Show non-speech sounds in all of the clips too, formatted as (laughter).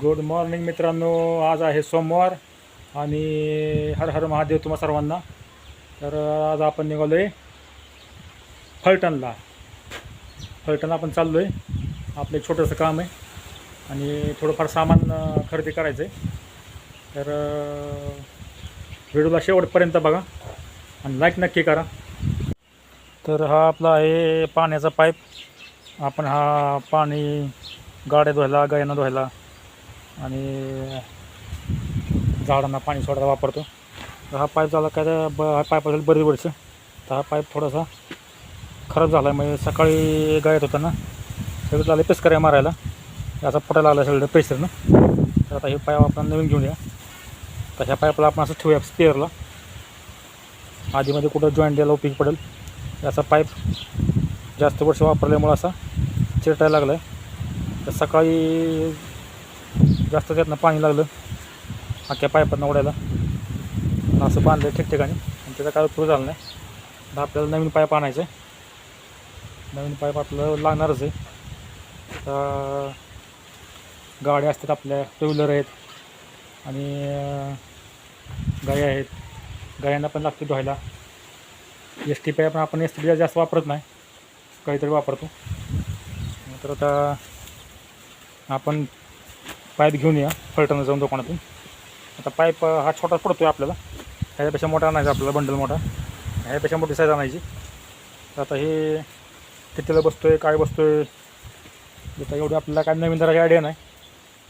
Good morning मित्रांनो. आज आहे सोमवार आणि हर हर महादेव तुम्हा सर्वांना. तर आज आपण निघालो आहे फलटणला फलटण आपण चाललो आहे आपलं एक छोटंसं काम आहे आणि थोडंफार सामान खरेदी करायचं आहे तर व्हिडिओला शेवटपर्यंत बघा आणि लाईक नक्की करा. तर हा आपला आहे पाण्याचा पाईप. आपण हा पाणी गाड्या धुवायला गायांना धुवायला आणि झाडांना पाणी सोडायला वापरतो. तर हा पाईप झाला काय तर ब हा पाईप असेल बरेच वर्ष. तर हा पाईप थोडासा खराब झाला आहे म्हणजे सकाळी गायत होता ना. सगळं झालं पेस्कऱ्या मारायला. याचा फुटायला लागला सगळं प्रेशरनं तर आता हे पाईप आपण नवीन घेऊन या. तर ह्या पाईपला आपण असं ठेवूया स्पेअरला आधीमध्ये कुठं जॉईंट द्यायला उपयोग पडेल. याचा पाईप जास्त वर्ष वापरल्यामुळं असा चिरटायला लागला आहे तर सकाळी जास्त त्यातनं पाणी लागलं. अख्ख्या पाईपातनं उडायला असं बांधलं ठिकठिकाणी. आणि त्याचा काय उपयोग झाला नाही. तर आपल्याला नवीन पाईप आणायचं आहे नवीन पाईप आपल्याला लागणारच आहे. तर गाड्या असतात आपल्या टू व्हीलर आहेत. आणि गाई आहेत. गायांना पण लागते धुवायला. एस टी पाईप आपण एस टी जास्त वापरत नाही. काहीतरी वापरतो. तर आता आपण पाईप घेऊन या फलटणं जाऊन दुकानातून. आता पाईप हा छोटा पडतो आहे आपल्याला. ह्याच्यापेक्षा मोठा आणायचा आपल्याला बंडल मोठा. ह्याच्यापेक्षा मोठी साईज आणायची. तर आता हे कितीला बसतो आहे काय बसतो आहे आता एवढी आपल्याला काय नवीन जरा आयडिया नाही.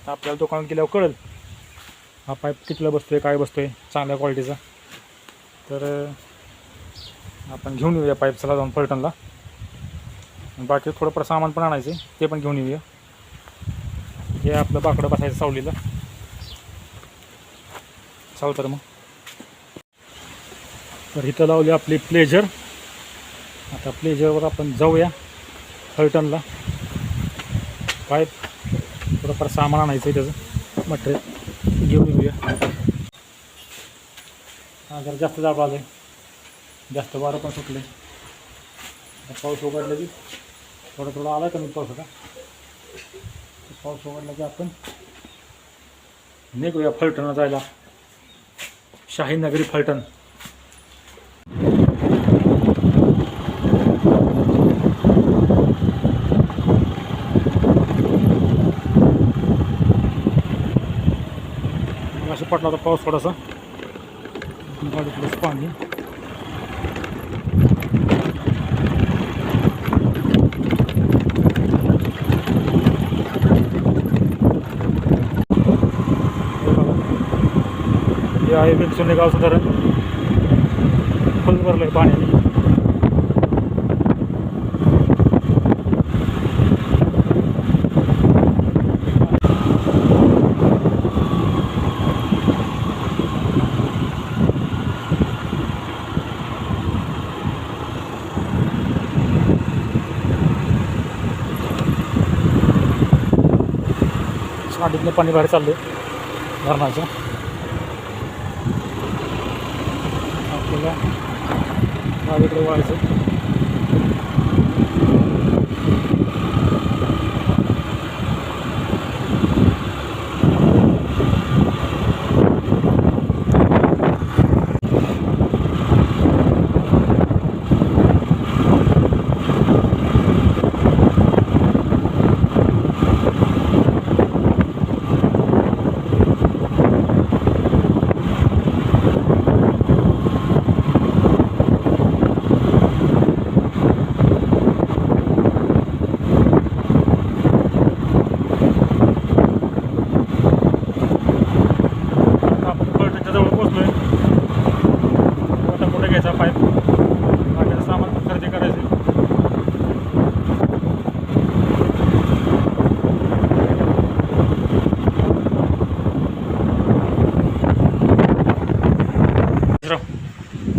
तर आपल्याला दुकानात गेल्यावर कळेल हा पाईप कितीला बसतो आहे काय बसतो आहे चांगल्या क्वालिटीचा तर आपण घेऊन येऊया पाईप चला जाऊन फलटणला. बाकी थोडंफार सामान पण आणायचं ते पण घेऊन येऊया. हे आपलं बाकडं बसायचं सावलीला. चालू तर मग. तर इथं लावली आपली प्लेजर आता प्लेजरवर आपण जाऊया फलटणला पाईप थोडंफार सामान आणायचं आहे त्याचं. मटेरियल घेऊन येऊया. हा जरा जास्त जागा आलं जास्त वारं पण सुटले पाऊस उघडलं की थोडा थोडा आला कमी पाऊस का पाऊस उघडला की आपण निघूया फलटणा जायला. शाहीनगरी फलटण. असं पडला होता पाऊस थोडासा. गाडी थोडंसं पाणी. हे आहे विलसुने गावचं धरण फुल भरलं आहे पाण्याने. साडीतलं पाणी बाहेर चाललं धरणाचं बघा माझ्याकडे व्हायचं आता आपण फलटणच्या जवळ पोहोचलोय घ्यायचा पाईप बाकीचं सामान पण खरेदी करायचं.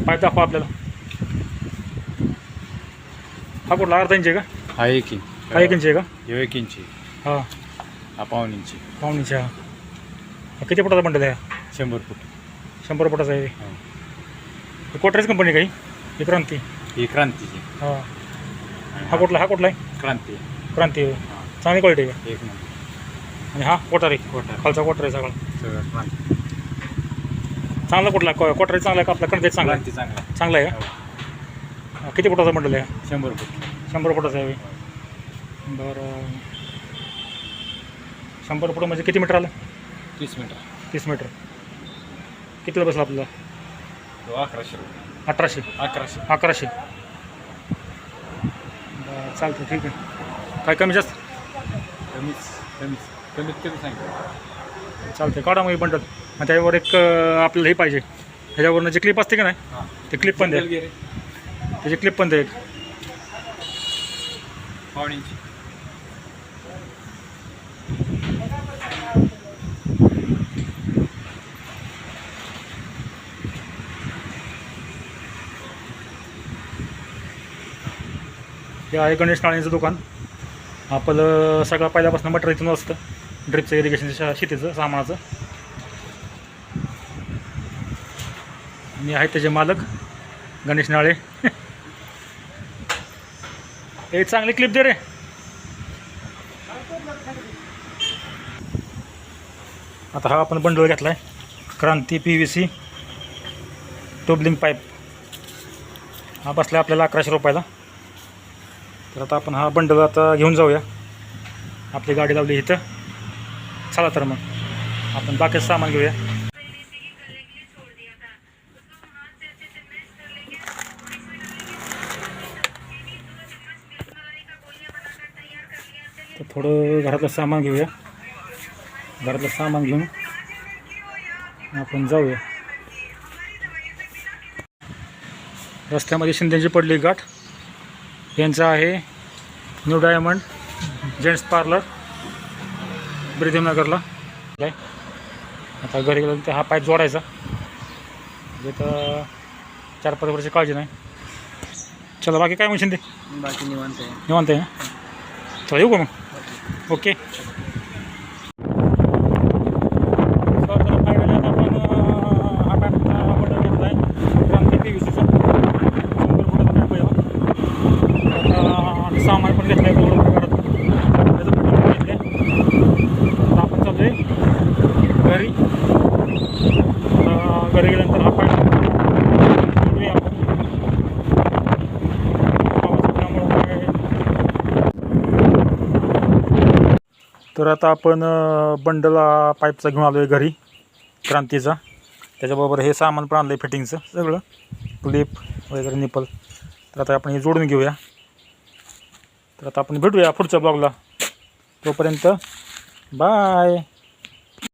पाईप दाखवा आपल्याला. हा कुठला अर्धा इंच आहे का? हा एक इंच हा एक इंच आहे का? ह्यो एक इंची हा. हा पाऊन इंची हा. किती फुटाचा बंडल आहे? हा? शंभर फूट. शंभर फुटाचा आहे. हा. हे कोटरेज कंपनी काही ही क्रांती. ही क्रांतीची हा. हा कुठला हा कुठला आहे? क्रांती. क्रांती हा. चांगली क्वालिटी आहे एक नंबर. आणि हा कोटारी कोटारी. खालचा कोटारी सगळा. सगळं क्रांती. चांगला कुठला? को- कोटारी चांगला आहे का आपला? कणकेत चांगला आहे? क्रांती चांगला आहे. चांगला आहे हो. का किती फुटाचा मंडल आहे? शंभर फूट. शंभर फुटाचा आहे बरं. शंभर फुट म्हणजे किती मीटर आलं? तीस मीटर. तीस मीटर. कितीला बसला आपल्याला? तो अकराशे रुपये. अठराशे अकराशे. अकराशे. बरं चालतं ठीक आहे. काय कमी जास्त? कमीच कमीच. कमीत कमी सांगितलं चालते काढा मग बंडल. आणि त्याच्यावर एक अं, आपल्याला हे पाहिजे. ह्याच्यावरनं जी क्लिप असते का नाही हां. ते क्लिप पण द्या. त्याची क्लिप पण द्या एक. इंची. हे आहे गणेश नाळेंचं दुकान. आपलं सगळं पहिल्यापासून मटर इथून असतं. ड्रिपचं इरिगेशनचं शेतीचं सामानाचं. आणि आहेत त्याचे मालक गणेश नाळे. (laughs) एक चांगली क्लिप दे रे. आता हा आपण बंडल घेतला आहे क्रांती पी व्ही सी टोबलिंग पाईप. हा बसला आपल्याला अकराशे रुपयाला. तर आता आपण हा बंडल आता घेऊन जाऊया. आपली गाडी लावली इथं. चला तर मग. आपण बाकीचं सामान घेऊया. तर थोडं घरातलं सामान घेऊया. घरातलं सामान घेऊन आपण जाऊया. रस्त्यामध्ये शिंद्यांची पडली गाठ. यांचं आहे न्यू डायमंड जेंट्स पार्लर ब्रिधिमनगरला काय? आता घरी गेलं तर हा पाईप जोडायचा. म्हणजे तर चार पाच वर्षाची काळजी नाही. चला बाकी काय मग शिंदे बाकी निवांत आहे. निवांत आहे ना? चला येऊ का मग? ओके तर तर finally आता आपण, अं, हा pack चा order घेतला आहे. क्रांती PVC चा. शंभर फुटाचा pack आहे हा. आता सामान पण घेतलं आहे त्याचं पेट्रोल पण घेतलं आता आपण चाललोय घरी आता आपण. तर आता आपण बंडला पाईपचा घेऊन आलो आहे घरी क्रांतीचा. त्याच्याबरोबर हे सामान पण आणलं आहे फिटिंगचं सगळं. क्लिप वगैरे निपल तर आता आपण हे जोडून घेऊया. तर आता आपण भेटूया पुढच्या ब्लॉगला. तोपर्यंत बाय.